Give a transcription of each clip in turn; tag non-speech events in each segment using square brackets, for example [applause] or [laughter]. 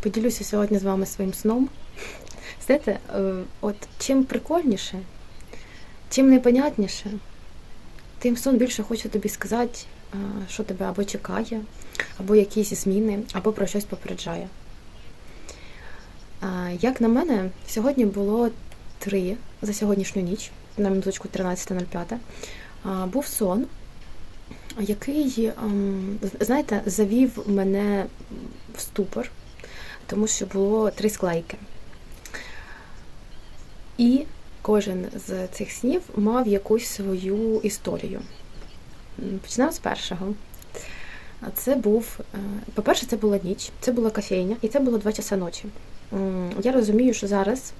Поділюся сьогодні з вами своїм сном. Знаєте, е, от чим прикольніше, чим непонятніше, тим сон більше хоче тобі сказати, е, що тебе або чекає, або якісь зміни, або про щось попереджає. Е, Як на мене, сьогодні було три за сьогоднішню ніч, на минуточку 13.05. е, Був сон, який, ем, знаєте, завів мене в ступор тому що було три склейки. І кожен з цих снів мав якусь свою історію. Почнемо з першого. Це був, е, по-перше, це була ніч, це була кофейня, і це було 2 часа ночі. Я розумію, що зараз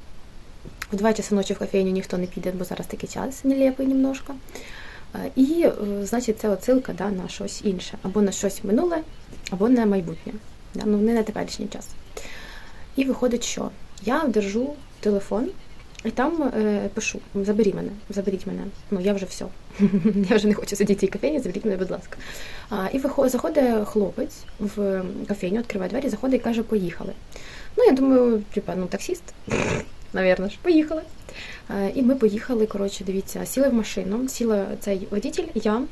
в 2 часа ночі в кофейню ніхто не піде, бо зараз такий час нелепий немножко. Е, І, е, значить, це отсилка да, на щось інше, або на щось минуле, або на майбутнє. Да? Ну, не на теперішній час. І виходить, що я держу телефон і там е, пишу: заберіть мене, заберіть мене. Ну я вже все. [laughs] я вже не хочу сидіти в цій кофейні, заберіть мене, будь ласка. А, і виход, заходить хлопець в кофейню, відкриває двері, заходить і каже, поїхали. Ну, я думаю, типа, ну, таксіст, [laughs] навірно ж, поїхали. І ми поїхали, коротше, дивіться, сіли в машину, сіла цей водитель, я.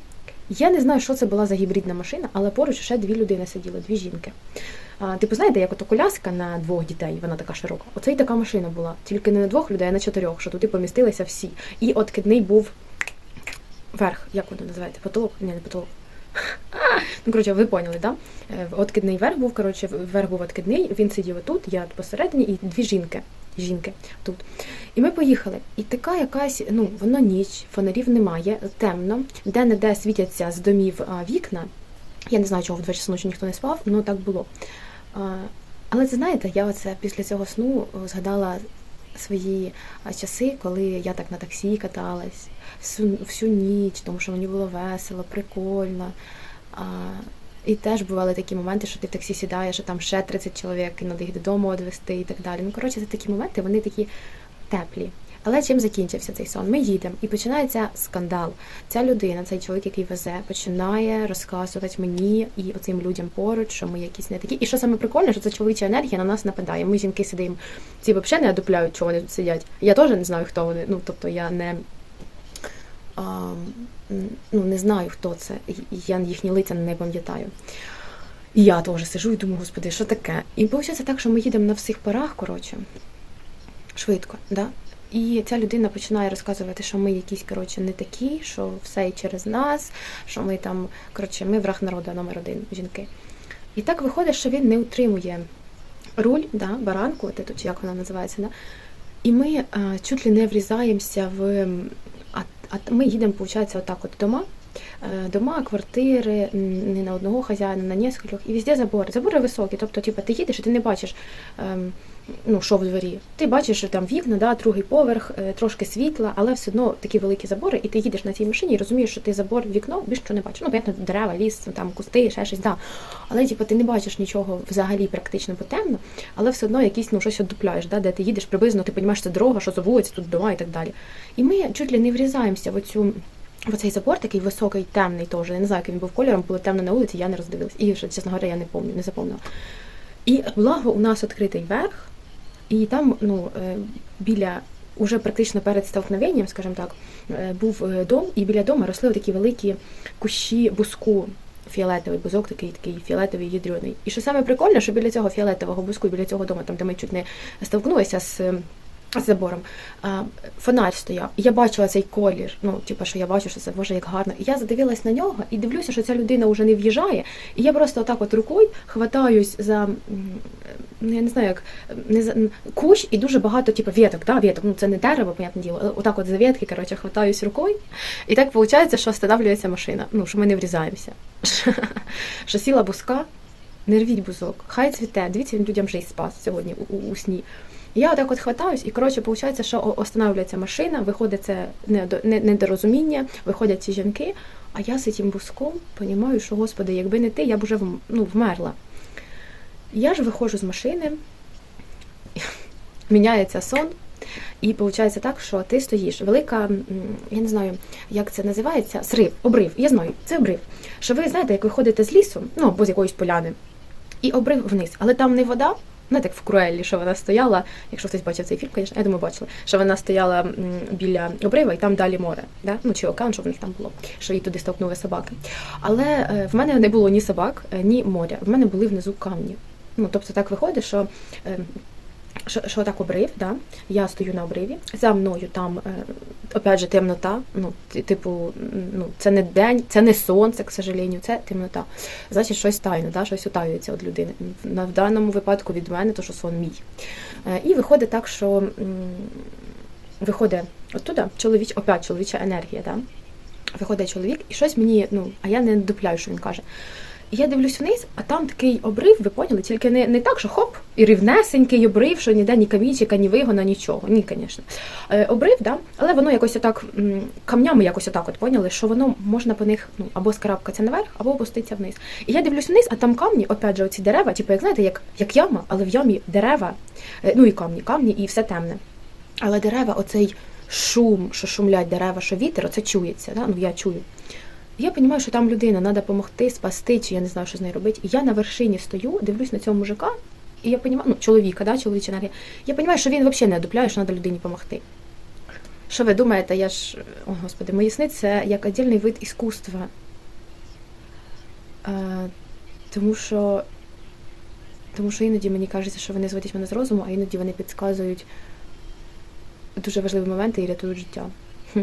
Я не знаю, що це була за гібридна машина, але поруч ще дві людини сиділи, дві жінки. А, типу, знаєте, як ото коляска на двох дітей, вона така широка. Оце й така машина була. Тільки не на двох людей, а на чотирьох, що туди помістилися всі. І откидний був верх, як воно називається? Потолок? Ні, не потолок. [laughs] Ну, коротше, ви поняли, да? Е, Откидний верх був, коротше, верх був откидний, він сидів отут, я посередині, і дві жінки. Жінки тут. І ми поїхали. І така якась, ну, воно ніч, фонарів немає, темно, де-не-де світяться з домів вікна. Я не знаю, чого в 2 часа ночі ніхто не спав, ну так було. Але це знаєте, я оце після цього сну згадала свої часи, коли я так на таксі каталась всю, всю ніч, тому що мені було весело, прикольно. І теж бували такі моменти, що ти в таксі сідаєш, а там ще 30 чоловік, і треба їх додому відвести і так далі. Ну, коротше, це такі моменти, вони такі теплі. Але чим закінчився цей сон? Ми їдемо і починається скандал. Ця людина, цей чоловік, який везе, починає розказувати мені і оцим людям поруч, що ми якісь не такі. І що саме прикольне, що ця чоловіча енергія на нас нападає. Ми жінки сидимо, ці взагалі не одупляють, чого вони тут сидять. Я теж не знаю, хто вони. Ну тобто я не. А, ну, не знаю, хто це. Я їхні лиця не пам'ятаю. І я теж сижу і думаю, господи, що таке? І виходить так, що ми їдемо на всіх парах, коротше, швидко, да? І ця людина починає розказувати, що ми якісь коротше не такі, що все і через нас, що ми там, коротше, ми враг народу номер один жінки. І так виходить, що він не утримує руль, да, баранку, от як вона називається, да? і ми а, чуть ли не врізаємося в. А, а ми їдемо, виходить, отак от дома. Е, Дома, квартири, не на одного хазяїна, на несколькох, і везде забори. Забори високі. Тобто, типу, ти їдеш і ти не бачиш, ем, ну, що в дворі. Ти бачиш, що там вікна, да, другий поверх, е, трошки світла, але все одно такі великі забори, і ти їдеш на цій машині і розумієш, що ти забор вікно більше не бачиш. Ну, понятно, дерева, ліс, там кусти, ще щось, да. Але типу, ти не бачиш нічого взагалі практично потемно, але все одно якісь ну, щось одупляєш, да, де ти їдеш приблизно, ти розумієш, це дорога, що за вулиця, тут дома і так далі. І ми чуть ли не врізаємося в оцю. В цей забор такий високий, темний теж. Я не знаю, яким він був кольором, було темно на вулиці, я не роздивилась. І чесно говоря, я не пам'ятаю, не запомнила. І благо у нас відкритий верх, і там, ну, е, біля, уже практично перед столкновенням, скажімо так, е, був е, дом, і біля дому росли такі великі кущі буску. Фіолетовий бузок, такий такий фіолетовий ядрюний. І що саме прикольне, що біля цього фіолетового бузку, біля цього дому, там де ми чуть не столкнулися з з забором. А, Фонарь стояв. І я бачила цей колір. Ну, типу, що я бачу, що це боже, як гарно. І я задивилась на нього і дивлюся, що ця людина вже не в'їжджає. І я просто отак от рукою хватаюсь за я не знаю, як не за кущ і дуже багато, типу, віток, да, віток. Ну це не дерево, понятне діло. Отак от за ветки, коротше, хватаюсь рукою. І так виходить, що встановлюється машина. Ну, що ми не врізаємося. [laughs] Що сіла буска, не рвіть бузок, хай цвіте. Дивіться, він людям життя спас сьогодні у, у, сні. Я отак от хватаюсь, і коротше, виходить, що о- останавливається машина, виходить це недо- не- недорозуміння, виходять ці жінки, а я з цим буском розумію, що, господи, якби не ти, я б уже ну, вмерла. Я ж виходжу з машини, міняється сон, і виходить так, що ти стоїш. Велика, я не знаю, як це називається, срив, обрив. Я знаю, це обрив. Що ви знаєте, як ви ходите з лісу, ну або з якоїсь поляни, і обрив вниз, але там не вода, знаєте, як в Круеллі, що вона стояла, якщо хтось бачив цей фільм, звісно, я думаю, бачили, що вона стояла біля обрива і там далі море, да? ну чи океан, що в них там було, що її туди стовкнули собаки. Але е, в мене не було ні собак, е, ні моря. В мене були внизу камні. Ну, тобто так виходить, що. е, що, що так обрив, да? я стою на обриві, за мною там, е, опять же, темнота. Ну, типу, ну, це не день, це не сонце, к сожалению, це темнота. Значить, щось тайне, да? щось утаюється від людини. В даному випадку від мене, то що сон мій. Е, і виходить так, що виходить оттуда чоловіч, опять чоловіча енергія, да? виходить чоловік, і щось мені, ну, а я не дупляю, що він каже. Я дивлюсь вниз, а там такий обрив, ви поняли? Тільки не, не так, що хоп, і рівнесенький обрив, що ніде ні камінчика, ні вигона, нічого. Ні, звісно. Е, обрив, да? але воно якось отак камнями якось отак от поняли, що воно можна по них ну, або скрабкатися наверх, або опуститися вниз. І я дивлюсь вниз, а там камні, опять же, оці дерева, типу, як знаєте, як, як яма, але в ямі дерева, е, ну і камні, камні, і все темне. Але дерева, оцей шум, що шумлять дерева, що вітер, оце чується. Да? Ну, я чую. Я розумію, що там людина, треба допомогти, спасти, чи я не знаю, що з нею робити. І я на вершині стою, дивлюсь на цього мужика, і я розумію, ну, чоловіка, да, чоловіча енергія. Я розумію, що він взагалі не одупляє, що треба людині допомогти. Що ви думаєте, я ж, о господи, мої сни це як віддільний вид іскусства. Е, тому що тому що іноді мені кажеться, що вони зводять мене з розуму, а іноді вони підказують дуже важливі моменти і рятують життя. Хм.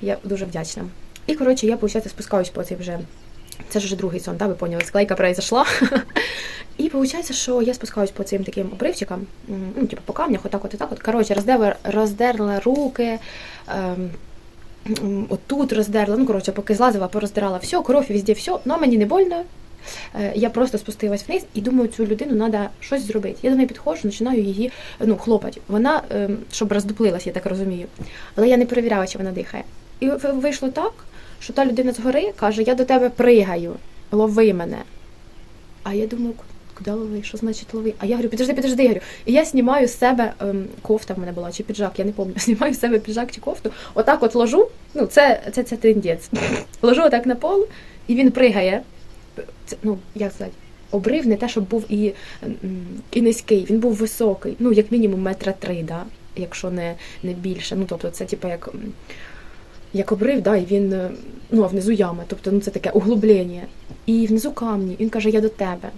Я дуже вдячна. І, коротше, я, виходить, спускаюсь по цей вже. Це ж вже другий сон, да, ви поняли, склейка произошла. І виходить, що я спускаюсь по цим таким обривчикам, ну, типу по камнях, отак, от, отак, от. Коротше, роздерла, роздерла руки, ем, отут роздерла, ну, коротше, поки злазила, пороздирала все, кров везде, все, но мені не больно. Е, Я просто спустилась вниз і думаю, цю людину треба щось зробити. Я до неї підходжу, починаю її ну, хлопати. Вона, ем, щоб роздуплилась, я так розумію. Але я не перевіряла, чи вона дихає. І вийшло так, що та людина згори каже: Я до тебе пригаю, лови мене. А я думаю, куди лови? Що значить лови? А я говорю, підожди, підожди, я говорю. І я знімаю з себе ем, кофта в мене була, чи піджак, я не пам'ятаю. [laughs] Знімаю з себе піджак чи кофту, отак от ложу. Ну, це, це, це трендець. [laughs] Ложу отак на пол, і він пригає. Це, ну, як сказати, обрив не те, щоб був і, і низький, він був високий, ну, як мінімум метра три, да? якщо не, не більше. Ну, тобто, це типу як. Як обрив, да, і він, е, ну, а внизу яма, тобто ну, це таке углублення. І внизу камні. Він каже, я до тебе.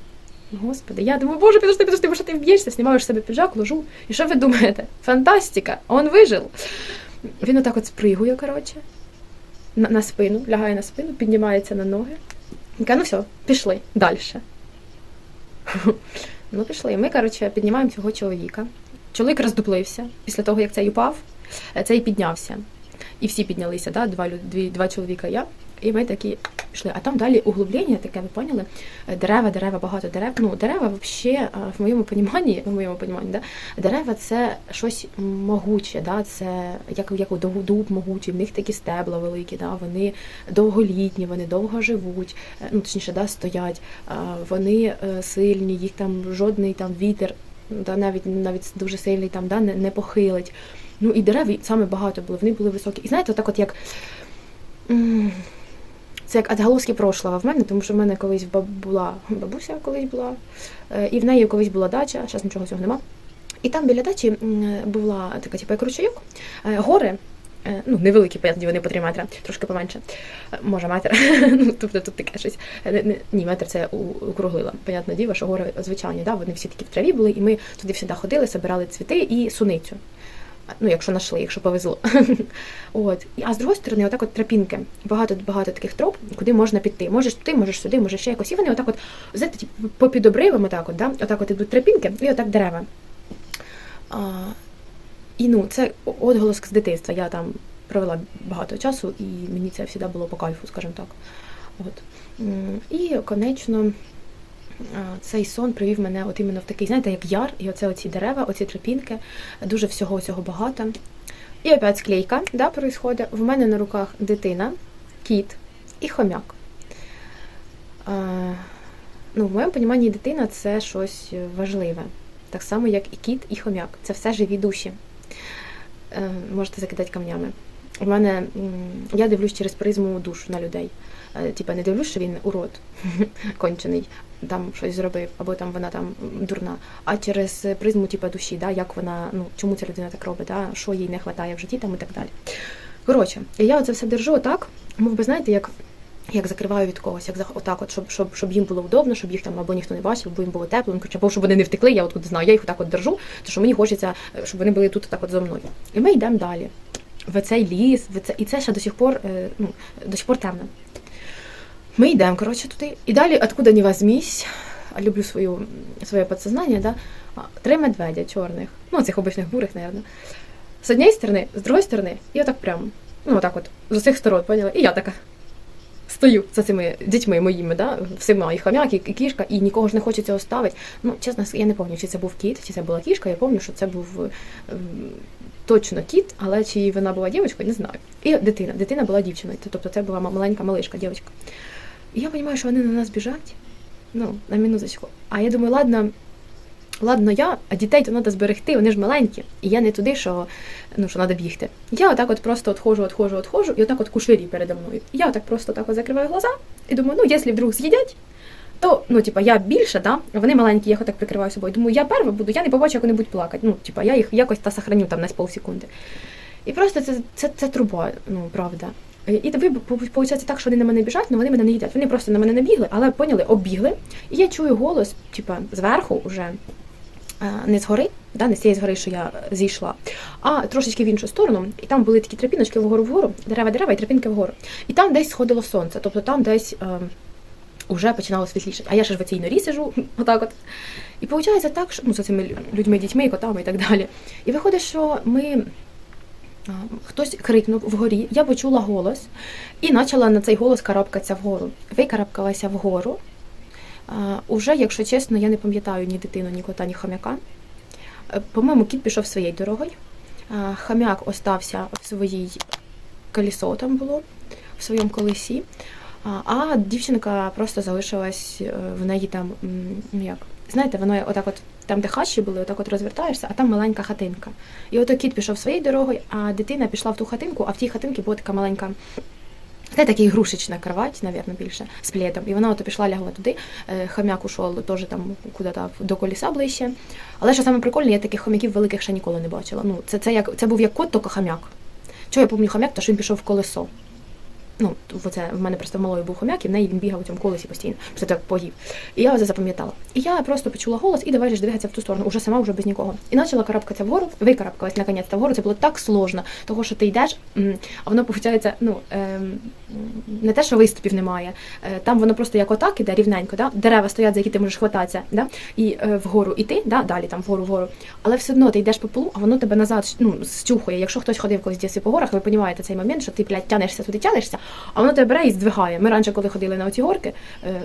Господи, я думаю, боже, підожди, підожди, бо що ти вб'єшся, знімаєш себе піджак, ложу. І що ви думаєте? Фантастика! Он вижив. Він отак от спригує, коротше, на, на спину, лягає на спину, піднімається на ноги. Він каже, ну все, пішли далі. [laughs] Ну, пішли. Ми, коротше, піднімаємо цього чоловіка. Чоловік роздуплився після того, як цей упав, е, цей піднявся. І всі піднялися, да? два, дві, два чоловіка я. І ми такі пішли. А там далі углублення таке, ви поняли? Е, Дерева, дерева, багато дерев. Ну, дерева взагалі, в моєму поніманні, в моєму поніманні, да? дерева це щось могуче, да? це як, як дуб, могучий, в них такі стебла великі, да? вони довголітні, вони довго живуть, е, ну, точніше, да, стоять, вони е, сильні, їх там жодний там вітер, да, навіть, навіть дуже сильний там, да, не, не похилить. Ну і дерев саме багато було, вони були високі. І знаєте, отак от як. Це як відголоски прошлого в мене, тому що в мене колись була бабуся колись була, е, і в неї колись була дача, зараз нічого цього нема. І там біля дачі була така, типу, як ручейок, е, гори, е, ну, невеликі, понятно, вони по 3 метри, трошки поменше, може метр. [laughs] ну, тобто тут таке щось. Ні, метр це округлила. Понятне діло, що гори звичайні, да? вони всі такі в траві були, і ми туди всі ходили, збирали цвіти і суницю. Ну, якщо знайшли, якщо повезло. [laughs] От. А з другої сторони, отак от тропінки. Багато багато таких троп, куди можна піти. Можеш туди, можеш сюди, можеш ще якось. І вони отак от, знаєте, попід обривом, отак от, да? отак от ідуть тропінки, і отак дерева. А, і ну, це отголоск з дитинства. Я там провела багато часу, і мені це завжди було по кайфу, скажімо так. От. І конечно, цей сон привів мене от іменно в такий, знаєте, як яр, і оце оці дерева, оці тропінки, дуже всього цього багато. І опять склейка, да, происходить. В мене на руках дитина, кіт і хомяк. А, ну, в моєму розумінні дитина це щось важливе. Так само, як і кіт, і хомяк. Це все живі душі. Е, можете закидати камнями. У мене я дивлюсь через призму душ на людей. Е, типа не дивлюсь, що він урод [laughs] кончений, там щось зробив, або там вона там дурна, а через призму типа душі, да, як вона, ну чому ця людина так робить, да, що їй не вистачає в житті там і так далі. Коротше, я оце все держу отак, мов би знаєте, як. Як закриваю від когось, як отак, от, щоб, щоб, щоб їм було удобно, щоб їх там або ніхто не бачив, або їм було тепло, ну, або щоб вони не втекли, я от куди знаю, я їх отак от держу, тому що мені хочеться, е, щоб вони були тут так от зо мною. І ми йдемо далі. В цей ліс, в це, і це ще до сих пор, е, ну, до сих пор темно. Ми йдемо, коротше, туди. І далі, откуда не возьмись, люблю свою, своє підсознання, да? три медведя чорних, ну, цих обичних бурих, мабуть. З однієї сторони, з другої сторони, і отак прямо. Ну, отак от, з усіх сторон, поняла? І я така стою за цими дітьми моїми, да? всіма, і хомяк, і кішка, і нікого ж не хочеться оставити. Ну, чесно, я не пам'ятаю, чи це був кіт, чи це була кішка, я пам'ятаю, що це був ем, точно кіт, але чи вона була дівчинкою, не знаю. І дитина. Дитина була дівчиною, тобто це була маленька малишка, дівчинка. І я розумію, що вони на нас біжать, ну, на минуточку. А я думаю, ладно, ладно, я, а дітей то треба зберегти, вони ж маленькі. І я не туди, що, ну, що треба бігти. Я отак от просто отходжу, отходжу, отходжу, і отак от куширі передо мною. І я отак просто так от закриваю глаза і думаю, ну, якщо вдруг з'їдять, то, ну, типа, я більше, да, вони маленькі, я їх отак прикриваю собою. Думаю, я перша буду, я не побачу, як вони будуть плакати. Ну, типа, я їх якось та сохраню там на полсекунди. І просто це, це, це труба, ну, правда. І ви виходить так, що вони на мене біжать, але вони мене не їдять. Вони просто на мене не бігли, але поняли, оббігли. І я чую голос, типа, зверху вже е, не згори, да, не з цієї згори, що я зійшла, а трошечки в іншу сторону. І там були такі тропіночки вгору вгору, дерева, дерева і тропінки вгору. І там десь сходило сонце, тобто там десь. Е, Уже починало світліше. А я ж в цій норі сижу, [laughs] отак от. І виходить так, що ну, з цими людьми, дітьми, котами і так далі. І виходить, що ми. Хтось крикнув вгорі, я почула голос і почала на цей голос карабкатися вгору. Викарабкалася вгору. Уже, якщо чесно, я не пам'ятаю ні дитину, ні кота, ні хомяка. Е, По-моєму, кіт пішов своєю дорогою. А, Хомяк остався в своїй колесо там було, в своєму колесі. А, а дівчинка просто залишилась е, в неї там, ну як, знаєте, воно отак от, там, де хащі були, отак от розвертаєшся, а там маленька хатинка. І ото кіт пішов своєю дорогою, а дитина пішла в ту хатинку, а в тій хатинці була така маленька. Це така ігрушечна кровать, навірно, більше з пледом. І вона ото пішла, лягла туди. Е, Хомяк ушов теж там куди-то до коліса ближче. Але що саме прикольне, я таких хомяків великих ще ніколи не бачила. Ну, це, це, як, це був як кот, тільки хомяк. Чого я пам'ятаю хомяк, то що він пішов в колесо. Ну, це в мене просто в малої був хомяк, і в неї він бігав у цьому колесі постійно, просто так погів. І я це запам'ятала. І я просто почула голос і давай ж двигатися в ту сторону, уже сама, вже без нікого. І почала карабкатися вгору, викарабкалась наконець вгору. Це було так сложно, того що ти йдеш, а воно виходить, ну ем, не те, що виступів немає. Е, Там воно просто як отак іде рівненько, да? дерева стоять, за які ти можеш хвататися, да? і е, вгору іти, да? далі там вгору, вгору. Але все одно ти йдеш по полу, а воно тебе назад ну, зчухує. Якщо хтось ходив колись в по горах, ви розумієте цей момент, що ти, блядь, тянешся туди, тянешся, а воно тебе бере і здвигає. Ми раніше, коли ходили на оці горки, е,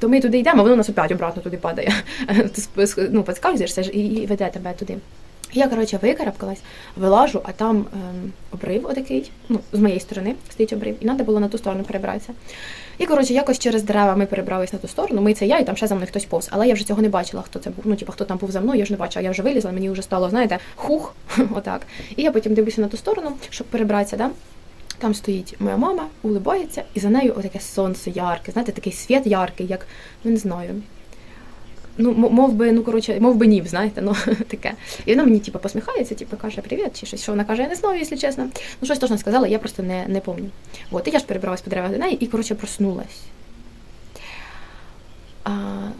то ми туди йдемо, воно нас опять обратно туди падає. [laughs] Ти ну, підскальзуєшся і веде тебе туди. Я, коротше, викарабкалась, вилажу, а там ем, обрив отакий, ну, з моєї сторони стоїть обрив, і треба було на ту сторону перебратися. І, коротше, якось через дерева ми перебрались на ту сторону, ми це я, і там ще за мною хтось повз. Але я вже цього не бачила, хто це був. Ну, типу, хто там був за мною, я ж не бачила. Я вже вилізла, мені вже стало, знаєте, хух, [laughs] отак. І я потім дивлюся на ту сторону, щоб перебратися, да? Там стоїть моя мама, улибається, і за нею отаке сонце ярке, знаєте, такий світ яркий, як, ну не знаю. Ну, мов би, ну коротше, мов би нів, знаєте, ну [laughs] таке. І вона мені, типу, посміхається, типу, каже привіт, чи щось. Що вона каже, я не знаю, якщо чесно. Ну, щось точно сказала, я просто не, не пам'ятаю. От, і я ж перебралась по деревах до неї і, коротше, проснулась. А,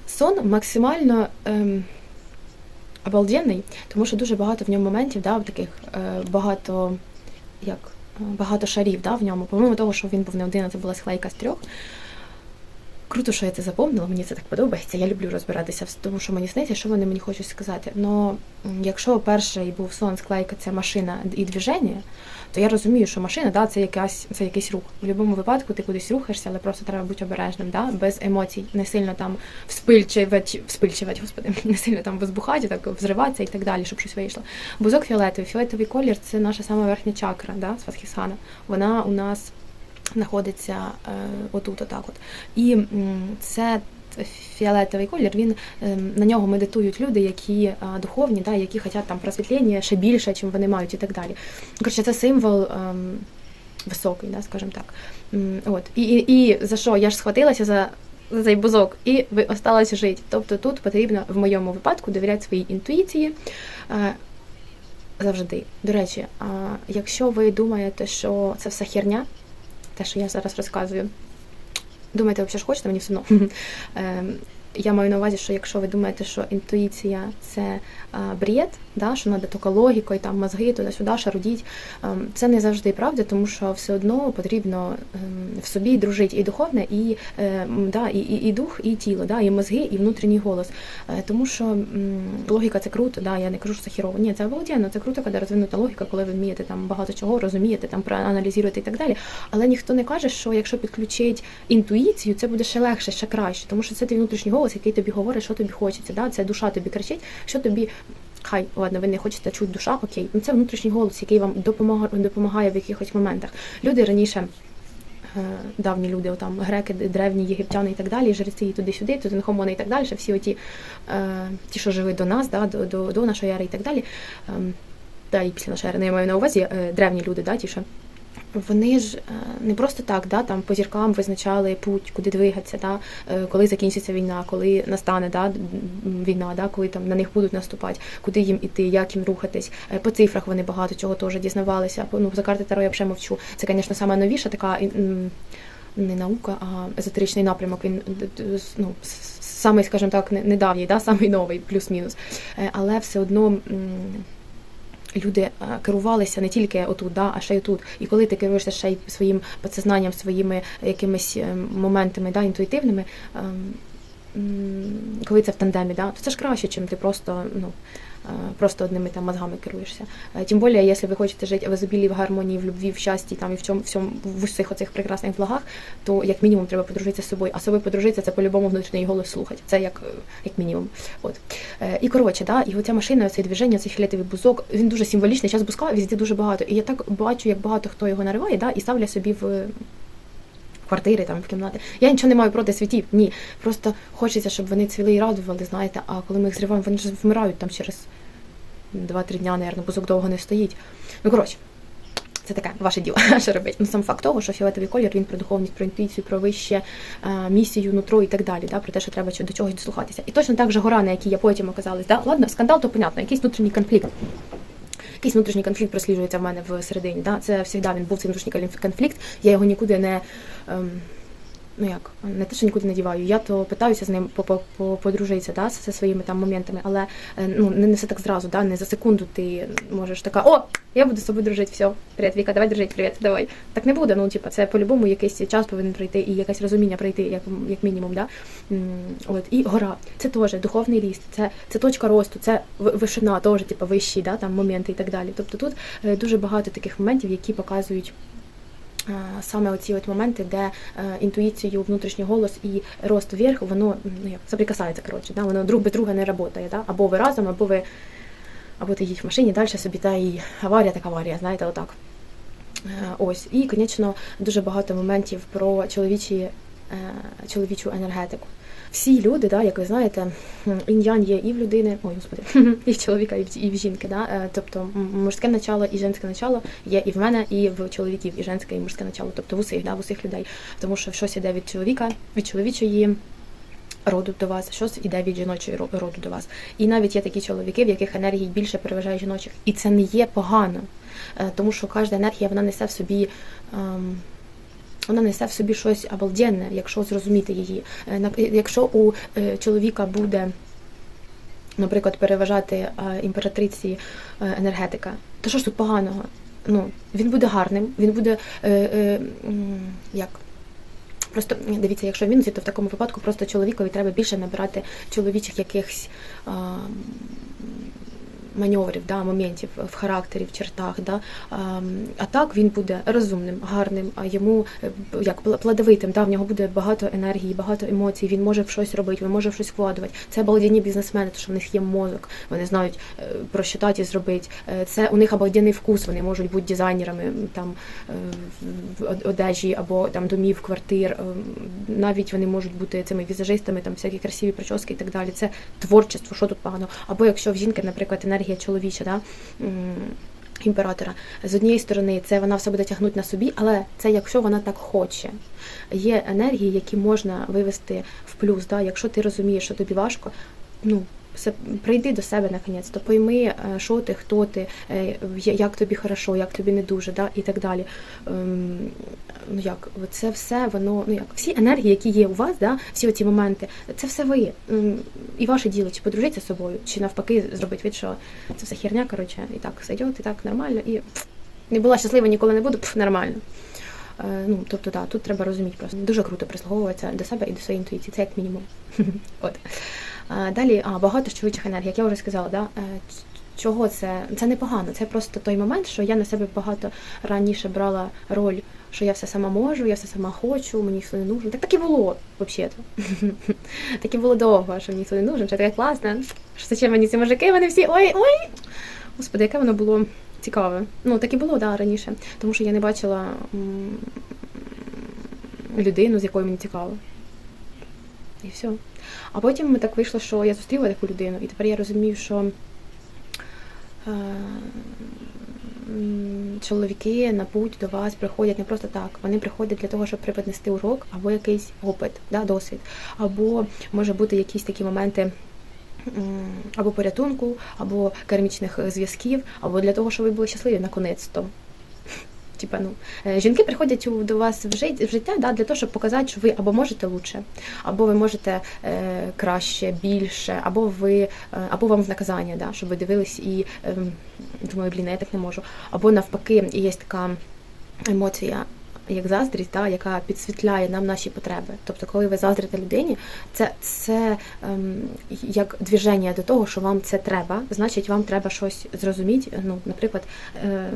сон максимально ем, обалденний, тому що дуже багато в ньому моментів, да, таких е, багато, як, багато шарів да, в ньому. Помимо того, що він був не один, а це була склейка з трьох. Круто, що я це запомнила, мені це так подобається. Я люблю розбиратися в тому, що мені сниться, що вони мені хочуть сказати. Но якщо перший був сон склейка, це машина і движення, то я розумію, що машина да, це якась це якийсь рух. В будь-якому випадку ти кудись рухаєшся, але просто треба бути обережним, да, без емоцій, не сильно там вспильчивать, вспильчивать, господи, [laughs] не сильно там возбухати, так взриватися і так далі, щоб щось вийшло. Бузок фіолетовий. Фіолетовий колір це наша сама верхня чакра, да, з Васхісана. Вона у нас знаходиться е, отут, отак от. І це фіолетовий колір, він ем, на нього медитують люди, які духовні, да, які хочуть там просвітлення ще більше, чим вони мають, і так далі. Коротше, це символ ем, високий, да, скажімо так. От. І, і, і за що? Я ж схватилася за, за цей бузок і ви осталась жити. Тобто тут потрібно в моєму випадку довіряти своїй інтуїції. е, Завжди. До речі, а якщо ви думаєте, що це все херня, те, що я зараз розказую, думаєте, взагалі ж хочете, мені все одно. Ем, Я маю на увазі, що якщо ви думаєте, що інтуїція це бред, да, що треба тільки логікою, там мозги, туди-сюди, шарудіть, ем, це не завжди правда, тому що все одно потрібно ем, в собі дружити і духовне, і, ем, да, і, і, і дух, і тіло, да, і мозги, і внутрішній голос. Е, Тому що логіка це круто, да, я не кажу, що це хірово. Ні, це обалденно, це круто, коли розвинута логіка, коли ви вмієте там багато чого розумієте, там проаналізуєте і так далі. Але ніхто не каже, що якщо підключить інтуїцію, це буде ще легше, ще краще, тому що це твій внутрішній голос, який тобі говорить, що тобі хочеться. Да? Це душа тобі кричить, що тобі. Хай, ладно, ви не хочете чути душа, окей. Ну це внутрішній голос, який вам допомагає, допомагає в якихось моментах. Люди раніше, е, давні люди, отам греки, древні єгиптяни і так далі, жреці і туди-сюди, тутанхомони і так далі, всі оті, е, ті, що жили до нас, да, до, до, до нашої ери і так далі. Е, та і після нашої ери, ну, я маю на увазі е, древні люди, да, ті, що вони ж е, не просто так, да, там по зіркам визначали путь, куди двигатися, да, е, коли закінчиться війна, коли настане да, війна, да, коли там на них будуть наступати, куди їм іти, як їм рухатись. Е, По цифрах вони багато чого теж дізнавалися. Ну, за карти Таро я взагалі мовчу. Це, звісно, саме новіша така не наука, а езотеричний напрямок. Він ну, самий, скажімо так, не- недавній, да, самий новий, плюс-мінус. Але все одно. Люди е, керувалися не тільки отут, да, а ще й тут. І коли ти керуєшся ще й своїм подсознанням, своїми якимись е, моментами да, інтуїтивними, ем, коли це в тандемі, да, то це ж краще, чим ти просто ну, просто одними там мозгами керуєшся. Е, Тим більше, якщо ви хочете жити в ізобілії, в гармонії, в любві, в щасті там, і в цьому, всьому, в усіх оцих прекрасних благах, то як мінімум треба подружитися з собою. А собою подружитися це по-любому внутрішній голос слухати. Це як, е, як мінімум. От. Е, І коротше, да, і оця машина, цей движення, цей фіолетовий бузок, він дуже символічний. Зараз бузка везде дуже багато. І я так бачу, як багато хто його нариває, да, і ставлять собі в квартири, там, в кімнати. Я нічого не маю проти світів, ні. Просто хочеться, щоб вони цвіли і радували, знаєте, а коли ми їх зриваємо, вони ж вмирають там через 2-3 дня, наверное, бузок довго не стоїть. Ну, коротше. Це таке ваше діло, [laughs] що робити. Ну сам факт того, що фіолетовий колір він про духовність, про інтуїцію, про вище е, місію, нутро і так далі. Да, про те, що треба до чогось дослухатися. І точно так же гора, на якій я потім оказалась. Да? Ладно, скандал, то понятно, якийсь внутрішній конфлікт. Якийсь внутрішній конфлікт просліджується в мене всередині. Да? Це завжди він був цей внутрішній конфлікт. Я його нікуди не. Ем, ну як, не те, що нікуди не діваю. Я то питаюся з ним по- по- по- подружитися да, зі своїми там моментами, але е, ну, не, все так зразу, да, не за секунду ти можеш така, о, я буду з тобою дружити, все, привіт, Віка, давай дружити, привіт, давай. Так не буде. Ну, типа, це по-любому якийсь час повинен пройти і якесь розуміння пройти, як, як мінімум. Да? От. І гора, це теж духовний ріст, це, це точка росту, це вишина, теж типа, вищі да, там, моменти і так далі. Тобто тут е, дуже багато таких моментів, які показують. Саме оці от моменти, де е, інтуїцію, внутрішній голос і рост вверх, воно ну як соприкасається, коротше, да? воно друг без друга не працює. Да? Або ви разом, або ви або ти їдь в машині, далі собі та і аварія, так аварія, знаєте, отак. Е, Ось. І, звісно, дуже багато моментів про чоловічі, е, чоловічу енергетику. Всі люди, да, як ви знаєте, м, є і в людини, ой, господи, [laughs] і в чоловіка, і в, і в жінки. Да? Е, Тобто мужське начало і женське начало є і в мене, і в чоловіків, і женське, і мужське начало, тобто в усіх, да, в усіх людей. Тому що щось іде від чоловіка, від чоловічої роду до вас, щось іде від жіночої роду до вас. І навіть є такі чоловіки, в яких енергії більше переважає жіночих. І це не є погано, Е, тому що кожна енергія вона несе в собі. ем, вона несе в собі щось обалденне, якщо зрозуміти її. Е, Якщо у е, чоловіка буде, наприклад, переважати е, імператриці е, енергетика, то що ж тут поганого? Ну, він буде гарним, він буде е, е, як. Просто дивіться, якщо він то в такому випадку просто чоловікові треба більше набирати чоловічих якихось маневрів, да, моментів в характері, в чертах. Да. А, а так він буде розумним, гарним, а йому е, як пл- плодовитим, да, в нього буде багато енергії, багато емоцій, він може в щось робити, він може в щось вкладувати. Це обалденні бізнесмени, тому що в них є мозок, вони знають е, просчитати і зробити. Е, Це у них обалденний вкус, вони можуть бути дизайнерами там в одежі або там домів, квартир. Е, Навіть вони можуть бути цими візажистами, там всякі красиві прически і так далі. Це творчество, що тут погано. Або якщо в жінки, наприклад, енергія чоловіча, да, імператора. З однієї сторони, це вона все буде тягнути на собі, але це якщо вона так хоче. Є енергії, які можна вивести в плюс. Да? Якщо ти розумієш, що тобі важко, ну. Прийди до себе наконець, то пойми, е, що ти, хто ти, е, як тобі хорошо, як тобі не дуже, да, і так далі. Ем, ну як, це все воно, ну як, всі енергії, які є у вас, да, всі оці моменти, це все ви. Ем, і ваше діло, чи подружитися з собою, чи навпаки зробити від, що це все херня, коротше, і так сойде, і так нормально, і не була щаслива, ніколи не буду, [laughs] пф, нормально. Е, ну, тобто, да, тут треба розуміти просто. Дуже круто прислуговуватися до себе і до своєї інтуїції. Це як мінімум. [laughs] От. Далі а, багато чоловічих енергій, як я вже сказала, да? Е, чого це? Це непогано. Це просто той момент, що я на себе багато раніше брала роль, що я все сама можу, я все сама хочу, мені ніхто не нужен. Так так і було, взагалі-то. [laughs] так і було довго, що мені ніхто не нужен, що таке класне. Що зачем мені ці мужики, вони всі ой, ой! Господи, яке воно було цікаве. Ну, так і було, да, раніше. Тому що я не бачила людину, з якою мені цікаво. І все. А потім так вийшло, що я зустріла таку людину, і тепер я розумію, що е, чоловіки на путь до вас приходять не просто так. Вони приходять для того, щоб преподнести урок або якийсь опит, да, досвід, або може бути якісь такі моменти. Або порятунку, або кармічних зв'язків, або для того, щоб ви були щасливі наконець-то. Типа, ну, е, жінки приходять до вас в життя да, для того, щоб показати, що ви або можете лучше, або ви можете е, краще, більше, або ви, е, або вам в наказання, да, щоб ви дивились і е, думаю, блін, я так не можу. Або навпаки, є така емоція як заздрість, да, яка підсвітляє нам наші потреби. Тобто, коли ви заздрите людині, це це ем, як движення до того, що вам це треба, значить, вам треба щось зрозуміти. Ну, Наприклад, е,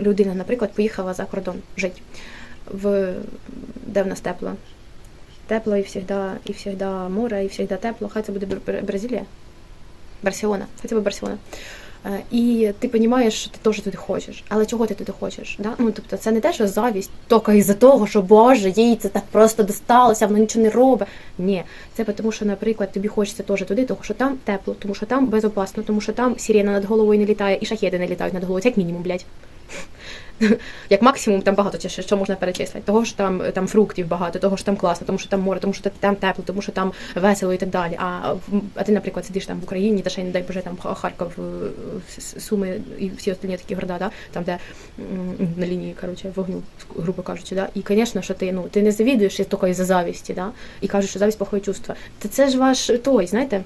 людина, наприклад, поїхала за кордон жити, в, де в нас тепло. Тепло і всегда, і всегда море, і всегда тепло. Хай це буде Бразилія. Барселона. Це буде Барселона. Е, і ти розумієш, що ти теж туди хочеш. Але чого ти туди хочеш? Да? Ну, тобто це не те, що завість, тільки із-за того, що Боже, їй це так просто досталося, воно нічого не робить. Ні, це тому, що, наприклад, тобі хочеться теж туди, тому що там тепло, тому що там безопасно, тому що там сирена над головою не літає, і шахеди не літають над головою, як мінімум, блядь. [laughs] Як максимум там багато що можна перечислити. Того що там там фруктів багато, того що там класно, тому що там море, тому що там тепло, тому що там весело і так далі. А а ти, наприклад, сидиш там в Україні, та ще не дай Боже, там Харків, Суми і всі остальні такі города, да? там, де на лінії коротше, вогню, грубо кажучи, да? і, звісно, що ти ну ти не завідуєш тільки із-за завісті, да? і кажеш, що завість плохое чувство. Та це ж ваш той, знаєте,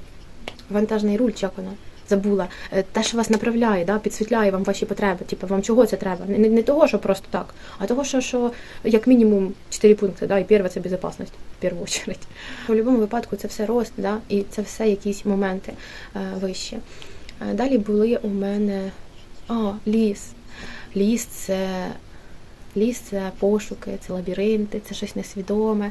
вантажний руль, як вона забула, е, те, що вас направляє, да, підсвітляє вам ваші потреби. Типу, вам чого це треба? Не не того, що просто так, а того, що що як мінімум чотири пункти. Да, І перше це безпечність, в першу чергу. У будь-якому випадку це все рост, да, і це все якісь моменти е, вищі. Е, далі були у мене а, ліс. Ліс це Ліс це пошуки, це лабіринти, це щось несвідоме,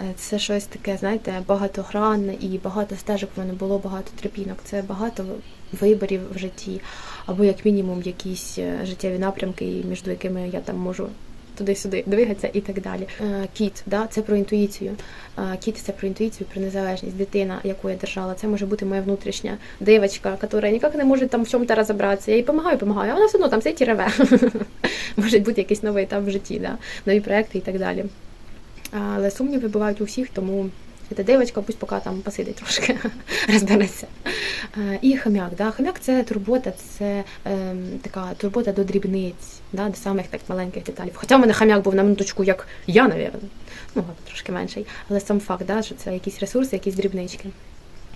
е, це щось таке, знаєте, багатогранне і багато стежок в мене було, багато трипінок. Це багато виборів в житті, або як мінімум якісь е, життєві напрямки, між якими я там можу туди-сюди двигатися і так далі. Е, кіт, да, це про інтуїцію. Е, кіт це про інтуїцію, про незалежність. Дитина, яку я держала, це може бути моя внутрішня дивочка, яка ніяк не може там в чому-то розібратися. Я їй допомагаю, допомагаю, а вона все одно там сидить і реве. [laughs] Може бути якийсь новий етап в житті, нові проекти і так далі. Але сумніви бувають у всіх, тому. Ця девочка, пусть поки там посидить трошки, [laughs] розбереться. І хомяк. Да? Хомяк це турбота, це е, така турбота до дрібниць, да? до самих так маленьких деталів. Хоча в мене хомяк був на минуточку, як я, навірно. Ну, трошки менший. Але сам факт, да, що це якісь ресурси, якісь дрібнички.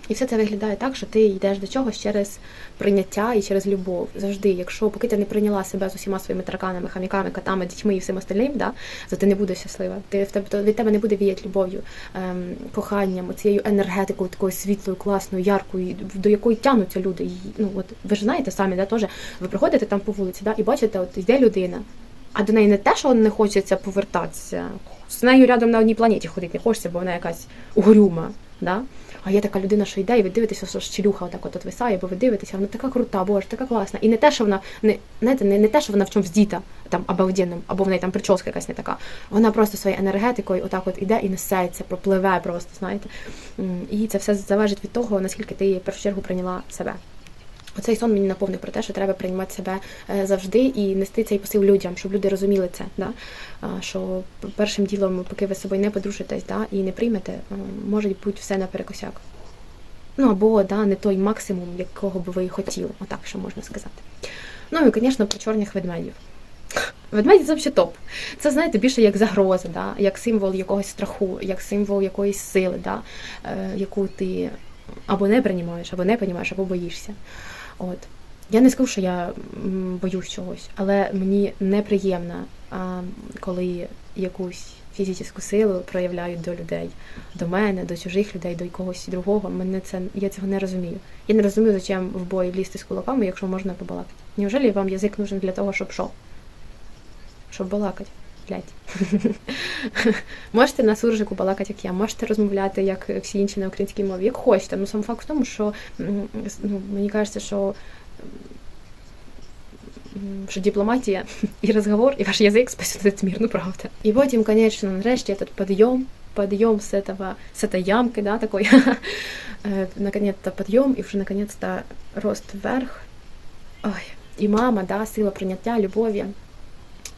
І все це виглядає так, що ти йдеш до чогось через прийняття і через любов. Завжди, якщо поки ти не прийняла себе з усіма своїми тараканами, хаміками, котами, дітьми і всім остальним, да, то ти не будеш щаслива. Ти в тебе від тебе не буде віяти любов'ю, ем, коханням, цією енергетикою, такою світлою, класною, яркою, до якої тянуться люди. І, ну от ви ж знаєте самі, да, теж ви приходите там по вулиці, да, і бачите, от йде людина. А до неї не те, що не хочеться повертатися, з нею рядом на одній планеті ходити не хочеться, бо вона якась угрюма. Да? А є така людина, що йде, і ви дивитеся, що щелюха отак от висає, бо ви дивитеся, вона така крута, боже, така класна. І не те, що вона не знаєте, не, не те, що вона в чомусь діта, там обалденним, або в неї там прическа якась не така. Вона просто своєю енергетикою отак от іде і несеться, пропливе просто, знаєте. І це все залежить від того, наскільки ти в першу чергу прийняла себе. Оцей сон мені наповнив про те, що треба приймати себе е, завжди і нести цей посил людям, щоб люди розуміли це. Да? Що першим ділом, поки ви з собою не подружитесь да, і не приймете, е, може бути все наперекосяк. Ну або да, не той максимум, якого би ви хотіли, отак що можна сказати. Ну і, звісно, про чорних ведмедів. Ведмеді це взагалі топ. Це, знаєте, більше як загроза, да? як символ якогось страху, як символ якоїсь сили, да? е, яку ти або не приймаєш, або не приймаєш, або боїшся. От. Я не скажу, що я боюсь чогось, але мені неприємно, коли якусь фізичну силу проявляють до людей, до мене, до чужих людей, до якогось другого. Мене це я цього не розумію. Я не розумію, зачем в бой лізти з кулаками, якщо можна побалакати. Неужели вам язик нужен для того, щоб що? Щоб балакати Блять. [laughs] можете на суржику балакати, як я, можете розмовляти, як всі інші на українській мові, як хочете. Ну сам факт в тому, що м, ну, мені кажеться, що м, що дипломатія [laughs] і розговор, і ваш язик спасет мир, ну правда. І потім, конечно, нарешті этот подъем, подъем с этого, с этой ямки, да, такой, [laughs] Э, наконец-то подъем, і вже наконец-то рост вверх. Ой, і мама, да, сила прийняття, любові,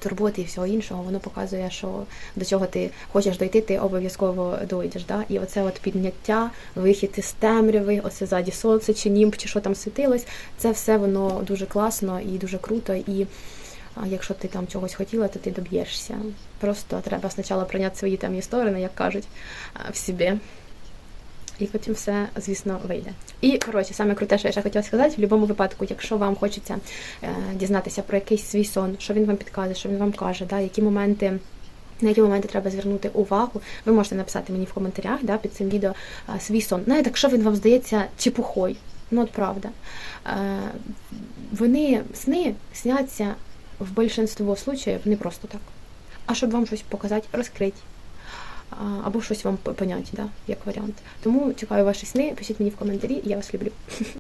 турботи і всього іншого, воно показує, що до чого ти хочеш дойти, ти обов'язково дойдеш. Да? І оце от підняття, вихід із темряви, оце ззаді сонце чи німб, чи що там світилось, це все воно дуже класно і дуже круто. І якщо ти там чогось хотіла, то ти доб'єшся. Просто треба спочатку прийняти свої темні сторони, як кажуть, в собі. І потім все, звісно, вийде. І коротше, саме круте, що я ще хотіла сказати, в будь-якому випадку, якщо вам хочеться е, дізнатися про якийсь свій сон, що він вам підказує, що він вам каже, да, які моменти. На які моменти треба звернути увагу, ви можете написати мені в коментарях да, під цим відео е, свій сон. Навіть якщо він вам здається чепухою, ну от правда. Е, вони сни сняться в більшинстві случаїв не просто так, а щоб вам щось показати, розкрити а, або щось вам понять, да, як варіант. Тому чекаю ваші сни, пишіть мені в коментарі, я вас люблю. [laughs]